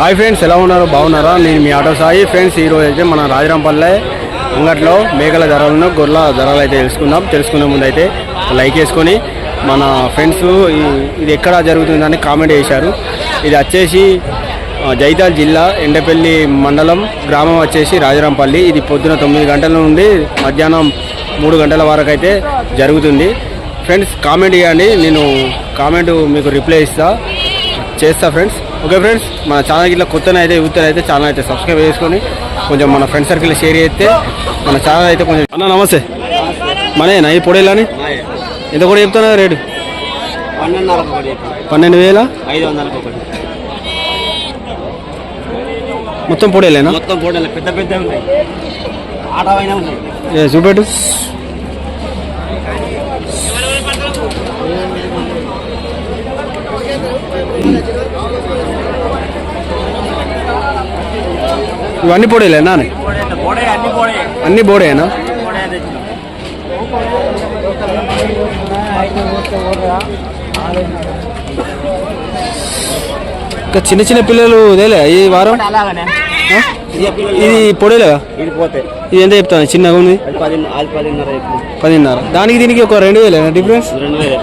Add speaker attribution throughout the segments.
Speaker 1: Hi friends ఎలా ఉన్నారు? బాగున్నారా? నేను మీ ఆటో సాయి. ఫ్రెండ్స్ ఈరోజు అయితే మన రాజరాంపల్లె అంగట్లో మేకల ధరలను గొర్రెల ధరలు అయితే తెలుసుకుందాం. తెలుసుకునే ముందు అయితే లైక్ వేసుకొని మన ఫ్రెండ్స్ ఇది ఎక్కడ జరుగుతుందని కామెంట్ చేశారు. ఇది వచ్చేసి జైతాల్ జిల్లా ఎండపల్లి మండలం గ్రామం వచ్చేసి రాజరాంపల్లి. ఇది పొద్దున తొమ్మిది గంటల నుండి మధ్యాహ్నం మూడు గంటల వరకు అయితే జరుగుతుంది. ఫ్రెండ్స్ కామెంట్ చేయండి. నేను కామెంట్ మీకు రిప్లై ఇస్తా. చేస్తా ఫ్రెండ్స్ ఓకే ఫ్రెండ్స్ మన ఛానల్ ఇట్లా కొత్తనే అయితే యూత్ అయితే ఛానల్ అయితే సబ్స్క్రైబ్ చేసుకొని కొంచెం మన ఫ్రెండ్ సర్కిల్ షేర్ చేస్తే మన ఛానల్ అయితే కొంచెం అన్న నమస్తే. మనేనా ఈ పొడేలని ఎంత కూడా చెప్తున్నా రేటు? పన్నెండు వేల?
Speaker 2: ఐదు వందలకు ఒకటి
Speaker 1: మొత్తం పొడేలేనా
Speaker 2: మొత్తం ఫోటోలు పెద్ద పెద్ద ఉన్నాయి.
Speaker 1: చూపెట్టు. ఇవన్నీ పొడేలేనా
Speaker 2: అన్ని బోడే
Speaker 1: అన్ని బోడేనా ఇంకా చిన్న చిన్న పిల్లలు ఇదేలే ఈ వారం? ఇది పొడేలేగా
Speaker 2: ఇది
Speaker 1: ఎంత చెప్తాను చిన్నగా ఉంది?
Speaker 2: పదిన్నర
Speaker 1: దానికి దీనికి ఒక రెండు వేలేనా డిఫరెన్స్?
Speaker 2: వేలు.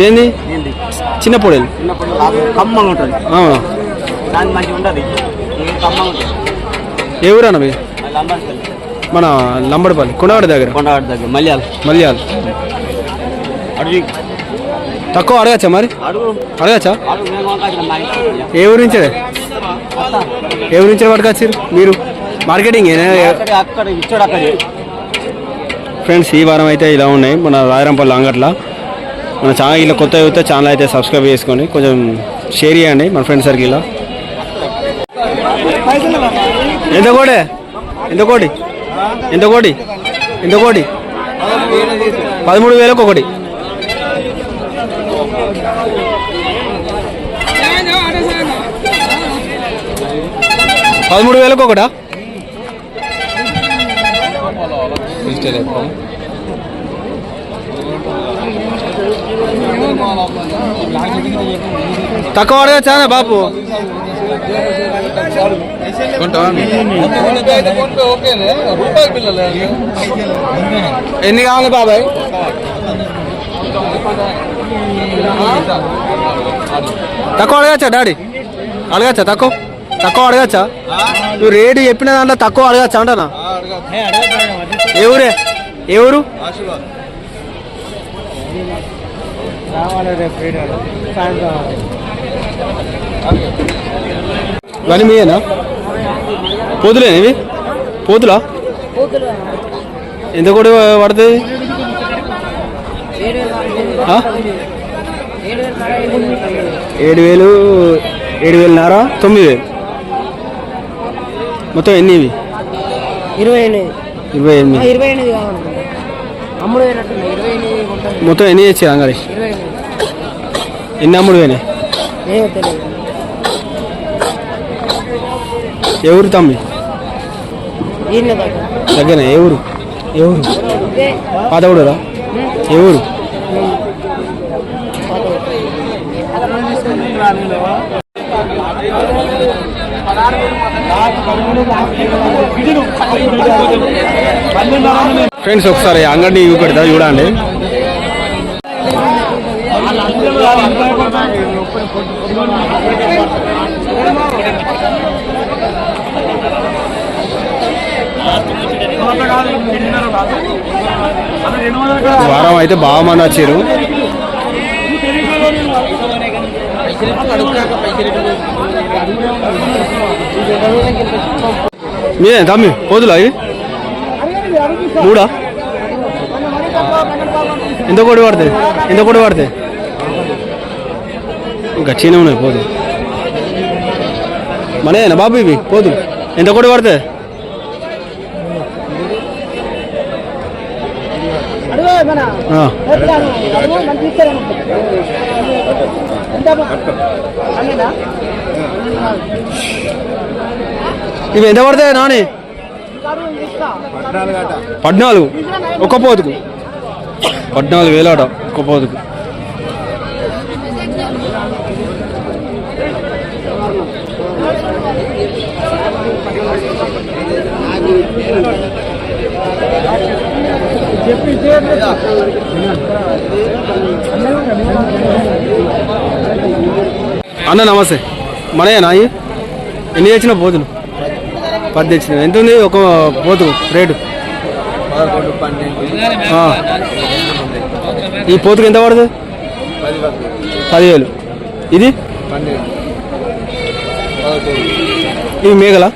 Speaker 2: దీని
Speaker 1: చిన్న పొడేలు. అవునా? ఏ ఊరు అన్న మీ మన లంబడిపల్లి కొండవాడి దగ్గర?
Speaker 2: కొండవాడి దగ్గర
Speaker 1: మల్యాలు.
Speaker 2: అడుగు.
Speaker 1: తక్కువ అడగచ్చా మరి?
Speaker 2: అడుగు.
Speaker 1: అడగచ్చా? ఏ ఊరు నుంచే? ఏ ఊరు నుంచి పట్టుకొచ్చారు మీరు? మార్కెటింగ్ ఫ్రెండ్స్ ఈ వారం అయితే ఇలా ఉన్నాయి. మన రాయరంపల్లి అంగట్ల. మన ఛానల్ ఇలా కొత్త అయితే ఛానల్ అయితే సబ్స్క్రైబ్ చేసుకొని కొంచెం షేర్ చేయండి మన ఫ్రెండ్ సర్కిల్లో ఎంత కోడి? ఎంత కోడి? ఎంత కోడి? ఎంత కోడి? పదమూడు వేలకు ఒకటి పదమూడు వేలకు ఒకటా తక్కువ అడగచ్చా బాపు? ఎన్ని కావాలి బాబాయ్? తక్కువ అడగచ్చా డాడీ? అడగచ్చా తక్కువ? తక్కువ అడగచ్చా? నువ్వు రేటు చెప్పిన దాంట్లో తక్కువ అడగచ్చా అంటానా? ఏ ఊరే ఏ ఊరు ఇవన్నీ మీయేనా పోతులేనా ఇవి? పోతులా? ఎంత కూడా పడుతుంది? ఏడు వేలు ఏడు వేలున్నర తొమ్మిది వేలు. మొత్తం ఎన్ని ఇవి?
Speaker 3: ఇరవై ఎనిమిది.
Speaker 1: ఇరవై
Speaker 3: ఇరవై
Speaker 1: మొత్తం ఎన్ని తెచ్చారు అంగడి? ఎన్ని అమ్ముడు పోయినాయి? ఊరు తమ్మి?
Speaker 3: దగ్గర
Speaker 1: దగ్గర ఏ ఊరు? ఏ ఊరు?
Speaker 3: ఇదే.
Speaker 1: పాత ఊరురా ఏ ఊరు? ఫ్రెండ్స్ ఒకసారి అంగడి పెడతా చూడండి ఈ వారం అయితే బాగా మంది వచ్చారు మీదే తమ్మి పోదులా ఇవి? మూడా? ఎంత కూడా పడతాయి ఎంత కూడా పడతాయి ఇంకా చీన ఉన్నాయి పోదు. మనేనా బాబు ఇవి? పోదు. ఎంత కూడా పడతాయి ఆ. ఇవి ఎంత పడతాయి నాని? పద్నాలుగు ఒక్క పోతుకు. పద్నాలుగు వేలాట ఒక్క పోతుకు. అన్న నమస్తే. మనయేనా ఎన్ని తెచ్చిన పోతులు? పది తెచ్చిన. ఎంత ఉంది ఒక పోతు రేటు? ఈ పోతుకు ఎంత పడుతుంది? పదివేలు. ఇది? ఇవి
Speaker 2: మేఘల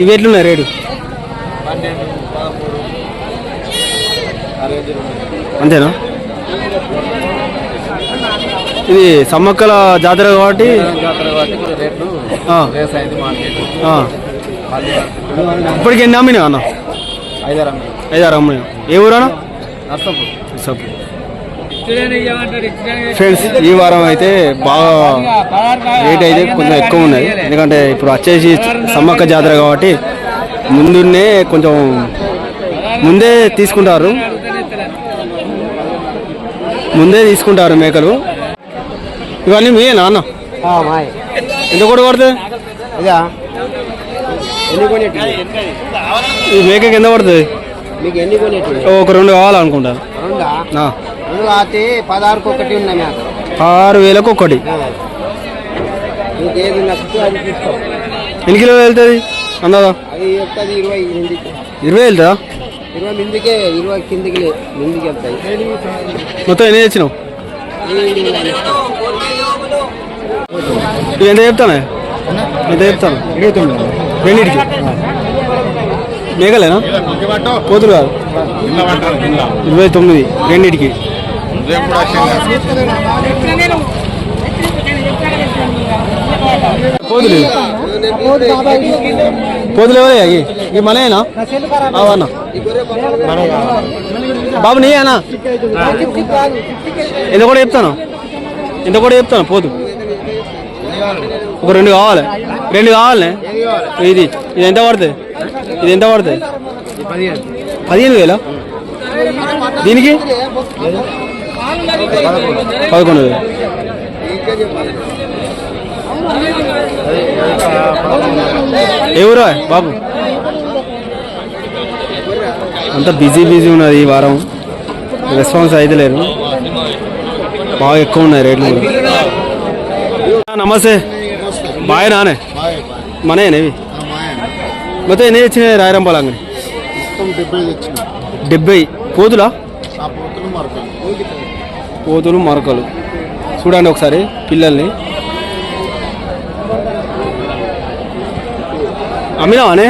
Speaker 1: ఇవి ఎట్లున్నాయి రేటు? అంతేనా? ఇది సమ్మక్కల జాతర కాబట్టి. ఇప్పటికి ఎన్ని అమ్మినా అన్న?
Speaker 2: ఐదారు
Speaker 1: అమ్మినా. ఏ ఊరన్నా
Speaker 2: నర్సంపూర్.
Speaker 1: సబ్ ఫ్రెండ్స్ ఈ వారం అయితే బాగా రేట్ అయితే కొంచెం ఎక్కువ ఉన్నది ఎందుకంటే ఇప్పుడు వచ్చేసి సమ్మక్క జాతర కాబట్టి ముందున్నే కొంచెం ముందే తీసుకుంటారు. ముందే తీసుకుంటారు మేకలు. ఇవన్నీ మీ నాన్న ఎంత కూడా పడుతుంది
Speaker 2: ఇదా?
Speaker 1: ఈ మేకకి ఎంత పడుతుంది
Speaker 2: మీకు ఎన్ని
Speaker 1: ఒక రెండు కావాలనుకుంటా.
Speaker 2: రెండా?
Speaker 1: ఆ,
Speaker 2: రెండు కాతే పదహారుకి ఒకటి ఉన్నాయి నాకు
Speaker 1: ఆరు వేలకు ఒకటి.
Speaker 2: మీకు
Speaker 1: ఎన్ని కిలోలు వెళ్తుంది? అందాదా?
Speaker 2: ఇరవై
Speaker 1: వెళ్తుందా?
Speaker 2: ఇరవై మిందికే ఇరవై కిందికి లే- మిందికి వెళ్తాయి.
Speaker 1: మొత్తం ఎన్ని తెచ్చినావు? ఇవి ఎంత చెప్తాను ఎంత చెప్తాను రెండింటికి మేఘలేనా కోతులు కాదు. ఇరవై తొమ్మిది రెండింటికి కోతులు పోతులు ఎవరే? ఈ మనయేనా? అవన్నా బాబు నీ అన్నా ఎంత కూడా చెప్తాను. ఎంత కూడా చెప్తాను పోతు ఒక రెండు కావాలి. రెండు కావాలి. ఇది ఇది ఎంత పడుతుంది ఇది ఎంత పడుతుంది పదిహేను వేల? దీనికి? పదకొండు వేలు. ఎవరా? బాబు. అంతా బిజీ బిజీ ఉన్నది ఈ వారం. రెస్పాన్స్ అయితే లేరు బాగా ఎక్కువ ఉన్నాయి రేట్లు నమస్తే. బాయ్ నానే. మనవి మొత్తం ఎన్ని తెచ్చినాయి రాయరంపాల అంగడి
Speaker 2: డెబ్బై.
Speaker 1: కోతులా
Speaker 2: పోతులు
Speaker 1: కోతులు మరకలు. చూడండి ఒకసారి పిల్లల్ని. అమ్మినావానే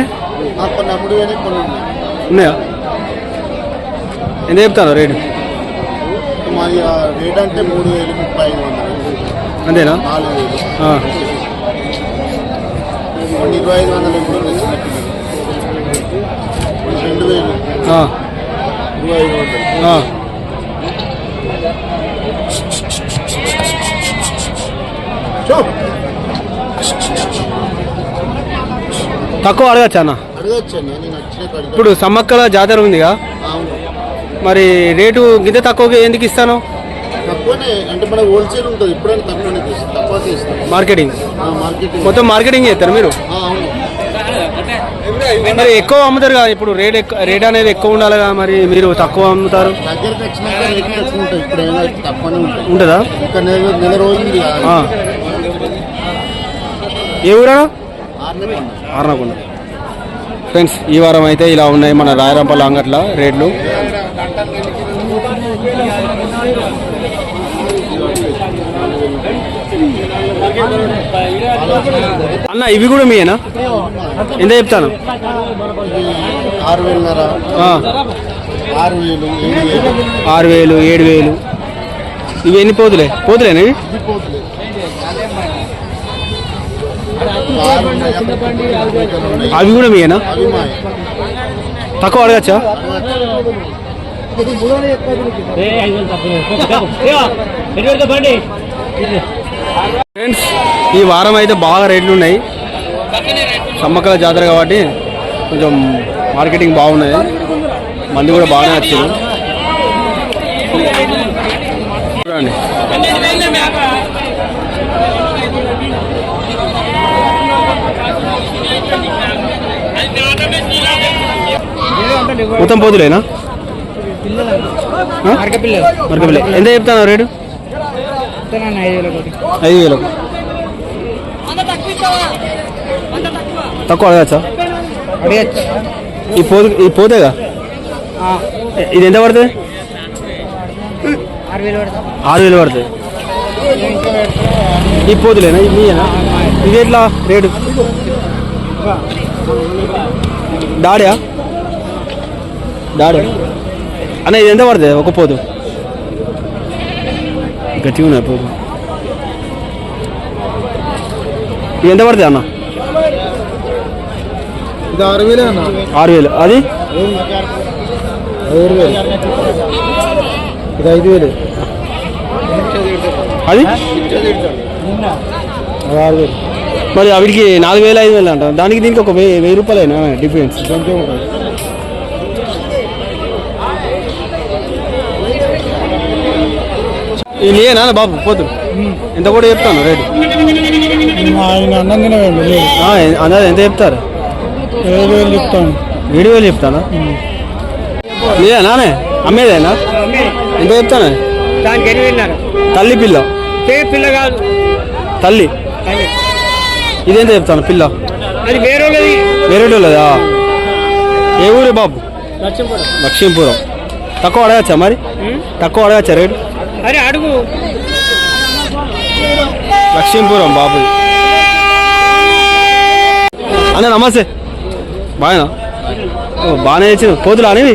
Speaker 2: ఉన్నాయి.
Speaker 1: ఎంత చెప్తాను రేటు?
Speaker 2: రేట్ అంటే మూడు వేలు ముప్పై ఐదు వందలు.
Speaker 1: అంతేనా?
Speaker 2: ఇరవై ఐదు వందలు కొన్ని రెండు వేలు. ఇరవై ఐదు వందలు.
Speaker 1: ఆ. తక్కువ అడగచ్చా అన్న? ఇప్పుడు సమ్మక్కల జాతర ఉందిగా. మరి రేటు గింత తక్కువగా ఎందుకు ఇస్తాను? మార్కెటింగ్. మొత్తం మార్కెటింగ్ చేస్తారు మీరు? మరి ఎక్కువ అమ్ముతారు కదా ఇప్పుడు రేట్ ఎక్కు- రేట్ అనేది ఎక్కువ ఉండాలి కదా మరి మీరు తక్కువ అమ్ముతారు?
Speaker 2: ఉంటుంది.
Speaker 1: ఏ ఊరా. ఆర్నకొండ. ఫ్రెండ్స్ ఈ వారం అయితే ఇలా ఉన్నాయి మన రాయరంపల్లి అంగట్ల రేట్లు. అన్న ఇవి కూడా మీయేనా? ఎంత చెప్తాను?
Speaker 2: ఆరు వేలు ఏడు వేలు.
Speaker 1: ఇవి ఎన్ని పోతులే? పోతులేనా ఇవి
Speaker 2: ఇది పోతుంది ఆరు ఉన్నాయి, మేకలు ఉన్నాయి.
Speaker 1: అవి కూడా మీయేనా? తక్కువ అడగచ్చా? ఫ్రెండ్స్ ఈ వారం అయితే బాగా రేట్లు ఉన్నాయి. సమ్మక్కల జాతర కాబట్టి కొంచెం మార్కెటింగ్ బాగున్నది. మంది కూడా బాగానే వచ్చింది చూడండి. మొత్తం పోతులేనా? మరకపిల్ల ఎంత చెప్తాను రేటు? ఐదు వేలకు తక్కువ అడగచ్చా?
Speaker 3: అడిగచ్చు.
Speaker 1: ఈ పోదు ఈ పోతేగా? ఇది ఎంత పడుతుంది?
Speaker 3: ఆరు వేలు పడతాం
Speaker 1: ఆరు వేలు పడుతుంది. ఈ పోతులేనా? ఇది మీయేనా ఇది ఎట్లా రేటు? డాడా డాడా అన్న ఇది ఎంత పడుతుంది? ఒక పోతు. గట్టిగా ఉన్నాయి పోతు. ఇది ఎంత పడుతుంది అన్న?
Speaker 2: ఇది ఆరు వేలే అన్న.
Speaker 1: ఆరు వేలు. అది?
Speaker 2: ఆరు వేలు. ఇది ఐదు వేలు.
Speaker 1: అది
Speaker 2: ఆరు వేలు.
Speaker 1: మరి వీటికి నాలుగు వేలు ఐదు వేలు అంట. దానికి దీనికి ఒక వెయ్యి వెయ్యి రూపాయలైనా డిఫరెన్స్? లేనా బాబు? పోతు. ఎంత కూడా చెప్తాను రేటు.
Speaker 2: ఆయన అన్నం తినవేండి
Speaker 1: ఆ, ఎ- అందాజ ఎంత చెప్తారు?
Speaker 2: ఏడు వేలు చెప్తాను?
Speaker 1: ఏడు వేలు చెప్తానా లేదా నానే అమ్మేదేనా ఎంత చెప్తాను? తల్లి పిల్ల.
Speaker 3: పిల్ల కాదు.
Speaker 1: తల్లి. ఇదెంత చెప్తాను పిల్ల.
Speaker 3: అది వేరే
Speaker 1: ఏ ఊరే బాబు?
Speaker 3: లక్ష్మీపురం.
Speaker 1: లక్ష్మీపురం. తక్కువ అడగచ్చా మరి? తక్కువ అడగచ్చా రేటు?
Speaker 3: అరే అడుగు.
Speaker 1: లక్ష్మీపురం బాబు. అన్న నమస్తే. బాగా బాగానే తెచ్చిన పోతులు అనేవి?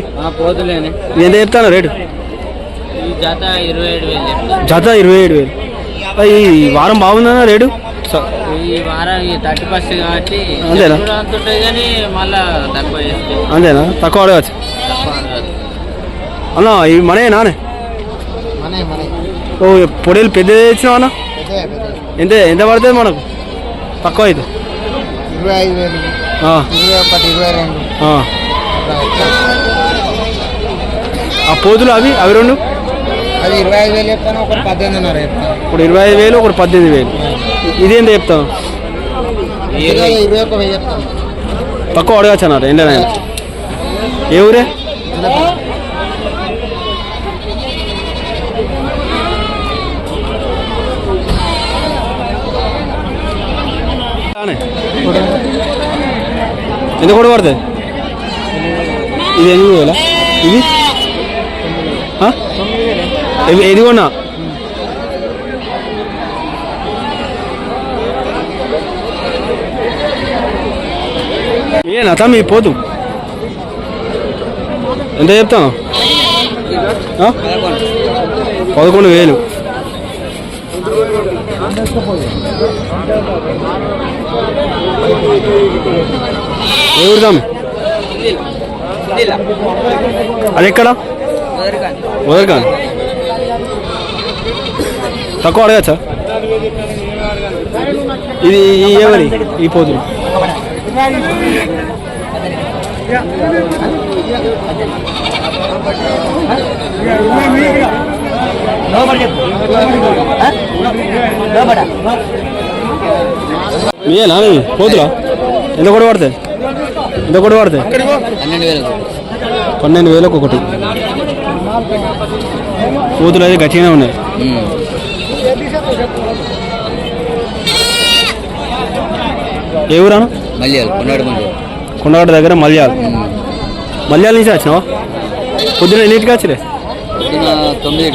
Speaker 1: ఇది ఎంత చెప్తాను రేటు?
Speaker 3: ఈ జత ఇరవై ఏడు వేలు చెప్తాను
Speaker 1: జత ఇరవై ఏడు వేలు. ఆ, ఈ వారం బాగుందన్న రేటు?
Speaker 3: ఈ వారం ఈ థర్టీ ఫస్ట్ కాబట్టి
Speaker 1: అంతేనా?
Speaker 3: కానీ మళ్ళా తక్కువ
Speaker 1: అంతేనా? తక్కువ అడగచ్చు. అన్న ఇవి మనే నానే?
Speaker 2: మనే మనే.
Speaker 1: ఓ పొడేలు పెద్ద తెచ్చినావు అన్న? ఎంత ఎంత పడుతుంది మనకు? తక్కువ అయితే?
Speaker 2: ఇరవై ఐదు వేలు.
Speaker 1: ఆ,
Speaker 2: ఇరవై ఒకటి ఇరవై రెండు.
Speaker 1: ఆ. ఆ పోతులు అవి అవి రెండు?
Speaker 2: అది ఇరవై ఐదు వేలు చెప్తాను ఒకటి పద్దెనిమిదిన్నర చెప్తాను.
Speaker 1: ఇప్పుడు ఇరవై ఐదు వేలు ఒకటి పద్దెనిమిది వేలు. ఇది ఎంత చెప్తాను
Speaker 2: ఇరవై ఇరవై ఒక వెయ్యి చెప్తాను
Speaker 1: తక్కువ అడగచ్చు అన్నారు ఏంటనే ఏ ఊరే రానే. ఎంత కూడా పడుతుంది ఇది ఎనిమిది వేల ఇది ఆ? ఇది- ఇది కొన్నా ఏనా తమ్మి పోతు ఎంత చెప్తాను? పదకొండు వేలు. ఏ ఊరు తమ్మి అది ఎక్కడ? వదరకాన్ తక్కువ అడగచ్చా? ఇది ఈ ఎవరి? ఈ పోతులు. మీయేనా ఇవి? ఎంత కూడా పడతాయి ఎంత కూడా పడతాయి
Speaker 3: పన్నెండు
Speaker 1: వేలకు ఒకటి. పోతులు అయితే గట్టిగానే ఉన్నాయి. ఏ ఊరాను
Speaker 3: మళ్ళీ కొన్నాడు మళ్ళీ
Speaker 1: కొండగడ్డ దగ్గర మల్యాల. మల్యాల నుంచి వచ్చినావా? పొద్దున ఎన్నింటికి వచ్చిలే
Speaker 3: తొమ్మిది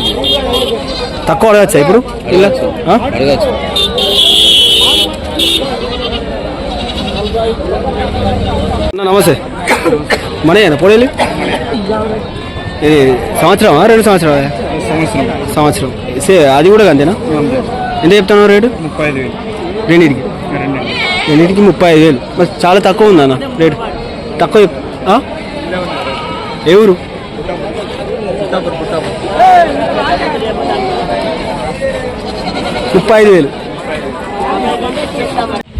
Speaker 1: తక్కువ అడగచ్చా ఇప్పుడు? ఇలా?
Speaker 3: అడగచ్చు.
Speaker 1: నమస్తే. మనయేనా పొడేలు ఇది సంవత్సరమా? రెండు సంవత్సరాలు?
Speaker 2: సంవత్సరం.
Speaker 1: సంవత్సరం. సే అది కూడా అంతేనా? ఎంత చెప్తాను రేటు?
Speaker 2: ముప్పై ఐదు వేలు.
Speaker 1: రెండింటికి. రెండింటికి ముప్పై ఐదు వేలు. మరి చాలా తక్కువ ఉందన్న రేటు? తక్కువ ఎవరు ఏ ఊరు? ముప్పై ఐదు వేలు.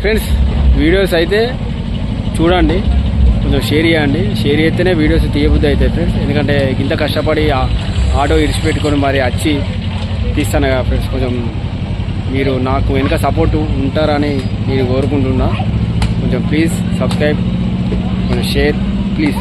Speaker 1: ఫ్రెండ్స్ వీడియోస్ అయితే చూడండి. కొంచెం షేర్ చేయండి. షేర్ చేస్తేనే వీడియోస్ తీయబుద్ధి అవుతాయి ఫ్రెండ్స్. ఎందుకంటే ఇంత కష్టపడి ఆటో ఇడిచిపెట్టుకొని మరి వచ్చి తీస్తాను కదా ఫ్రెండ్స్. కొంచెం మీరు నాకు వెనుక సపోర్టు ఉంటారని నేను కోరుకుంటున్నా కొంచెం ప్లీజ్ సబ్స్క్రైబ్ కొంచెం షేర్ ప్లీజ్